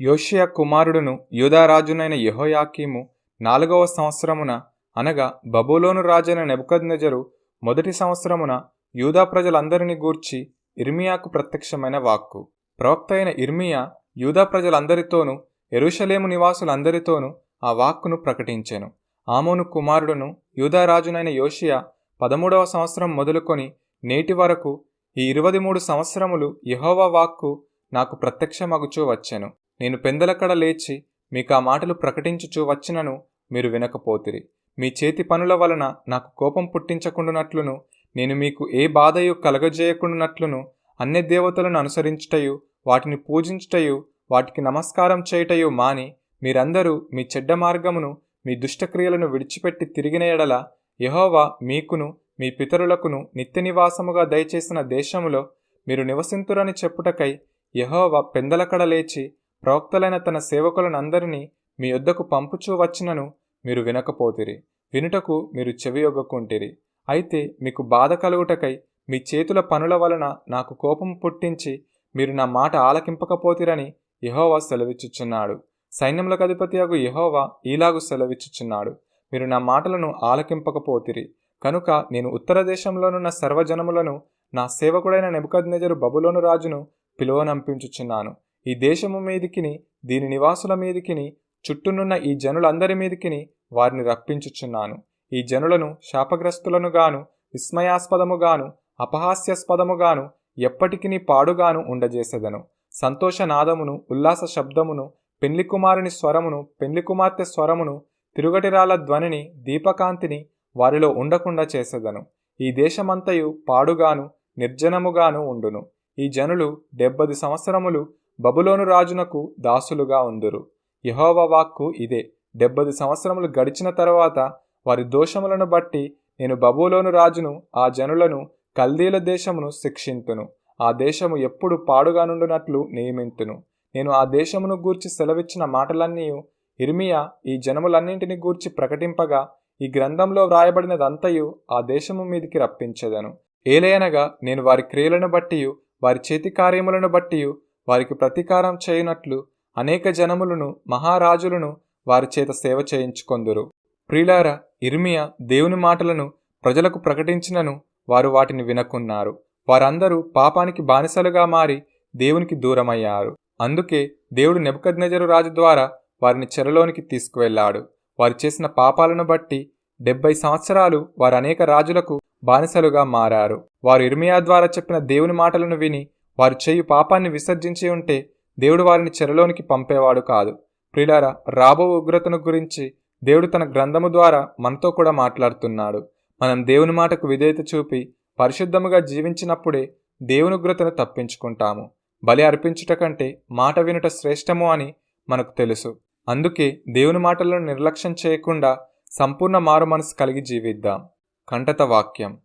యోషియా కుమారుడును యూదారాజునైన యహోయాకీము నాలుగవ సంవత్సరమున అనగా బబులోను రాజైన నెబుకద్నెజరు మొదటి సంవత్సరమున యూదా ప్రజలందరిని గూర్చి ఇర్మియాకు ప్రత్యక్షమైన వాక్కు. ప్రవక్త అయిన ఇర్మియా యూదా ప్రజలందరితోనూ ఎరుషలేము నివాసులందరితోనూ ఆ వాక్కును ప్రకటించెను. ఆమోను కుమారుడును యూదారాజునైన యోషియా పదమూడవ సంవత్సరం మొదలుకొని నేటి వరకు ఈ ఇరవై మూడు సంవత్సరములు యహోవా వాక్కు నాకు ప్రత్యక్షమగుచూ వచ్చెను. నేను పెందలకడ లేచి మీకు ఆ మాటలు ప్రకటించుచూ వచ్చినను మీరు వినకపోతిరి. మీ చేతి పనుల వలన నాకు కోపం పుట్టించకుండునట్లును నేను మీకు ఏ బాధయు కలగజేయకుండానట్లును అన్ని దేవతలను అనుసరించుటయు వాటిని పూజించుటయు వాటికి నమస్కారం చేయుటయు మాని మీరందరూ మీ చెడ్డ మార్గమును మీ దుష్టక్రియలను విడిచిపెట్టి తిరిగిన ఎడల యహోవా మీకును మీ పితరులకును నిత్య నివాసముగా దయచేసిన దేశములో మీరు నివసింతురని చెప్పుటకై యహోవా పెందలకడ లేచి ప్రవక్తలైన తన సేవకులనందరినీ మీ యొద్దకు పంపుచూ వచ్చినను మీరు వినకపోతిరి. వినుటకు మీరు చెవియొగ్గకుంటిరి అయితే మీకు బాధ కలుగుటకై మీ చేతుల పనుల వలన నాకు కోపం పుట్టించి మీరు నా మాట ఆలకింపకపోతిరని ఇహోవా సెలవిచ్చుచున్నాడు. సైన్యములకు అధిపతియగు ఇహోవా ఈలాగు సెలవిచ్చుచున్నాడు. మీరు నా మాటలను ఆలకింపకపోతిరి. కనుక నేను ఉత్తర దేశంలోనున్న సర్వజనములను నా సేవకుడైన నెబుకద్నెజరు బబులోను రాజును పిలువనంపించుచున్నాను. ఈ దేశము మీదికిని దీని నివాసుల మీదికిని చుట్టూనున్న ఈ జనులందరి మీదికిని వారిని రప్పించుచున్నాను. ఈ జనులను శాపగ్రస్తులను గాను విస్మయాస్పదముగాను అపహాస్యాస్పదముగాను ఎప్పటికిని పాడుగాను ఉండజేసెదను. సంతోషనాదమును ఉల్లాస శబ్దమును పెండ్లి కుమారుని స్వరమును పెండ్లి కుమార్తె స్వరమును తిరుగటిరాల ధ్వనిని దీపకాంతిని వారిలో ఉండకుండా చేసేదను. ఈ దేశమంతయు పాడుగాను నిర్జనముగాను ఉండును. ఈ జనులు డెబ్బది సంవత్సరములు బబులోను రాజునకు దాసులుగా ఉందురు. యహోవ వాక్కు ఇదే. డెబ్బది సంవత్సరములు గడిచిన తర్వాత వారి దోషములను బట్టి నేను బబులోను రాజును ఆ జనులను కల్దీల దేశమును శిక్షింతును. ఆ దేశము ఎప్పుడు పాడుగానుండునట్లు నియమింతును. నేను ఆ దేశమును గూర్చి సెలవిచ్చిన మాటలన్నీ ఇర్మియా ఈ జనములన్నింటిని గూర్చి ప్రకటింపగా ఈ గ్రంథంలో వ్రాయబడినదంతయు ఆ దేశము మీదికి రప్పించదను. ఏలయనగా నేను వారి క్రియలను బట్టియు వారి చేతి కార్యములను బట్టియు వారికి ప్రతీకారం చేయనట్లు అనేక జనములను మహారాజులను వారి చేత సేవ చేయించుకొందురు. ప్రిలార ఇర్మియా దేవుని మాటలను ప్రజలకు ప్రకటించినను వారు వాటిని వినకున్నారు. వారందరూ పాపానికి బానిసలుగా మారి దేవునికి దూరమయ్యారు. అందుకే దేవుడు నెబద్నెజరు రాజు ద్వారా వారిని చెరలోనికి తీసుకువెళ్ళాడు. వారు చేసిన పాపాలను బట్టి డెబ్బై సంవత్సరాలు వారు అనేక రాజులకు బానిసలుగా మారారు. వారు ఇర్మియా ద్వారా చెప్పిన దేవుని మాటలను విని వారు చేయు పాపాన్ని విసర్జించి ఉంటే దేవుడు వారిని చెరలోనికి పంపేవాడు కాదు. ప్రిలారా రాబో ఉగ్రతను గురించి దేవుడు తన గ్రంథము ద్వారా మనతో కూడా మాట్లాడుతున్నాడు. మనం దేవుని మాటకు విధేయత చూపి పరిశుద్ధముగా జీవించినప్పుడే దేవుని ఉగ్రతను తప్పించుకుంటాము. బలి అర్పించుట కంటే మాట వినుట శ్రేష్టము అని మనకు తెలుసు. అందుకే దేవుని మాటలను నిర్లక్ష్యం చేయకుండా సంపూర్ణ మారు మనసు కలిగి జీవిద్దాం. కంటత వాక్యం.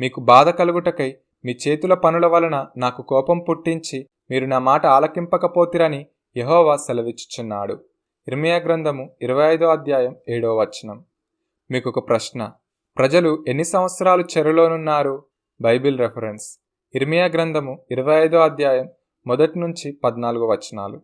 మీకు బాధ కలుగుటకై మీ చేతుల పనుల వలన నాకు కోపం పుట్టించి మీరు నా మాట ఆలకింపకపోతిరని యహోవా సెలవిచ్చుచున్నాడు. ఇర్మియా గ్రంథము ఇరవై ఐదో అధ్యాయం ఏడో వచనం. మీకు ఒక ప్రశ్న. ప్రజలు ఎన్ని సంవత్సరాలు చెరలోనున్నారు? Bible reference. ఇర్మియా గ్రంథము ఇరవై ఐదో అధ్యాయం మొదటి నుంచి పద్నాలుగు వచనాలు.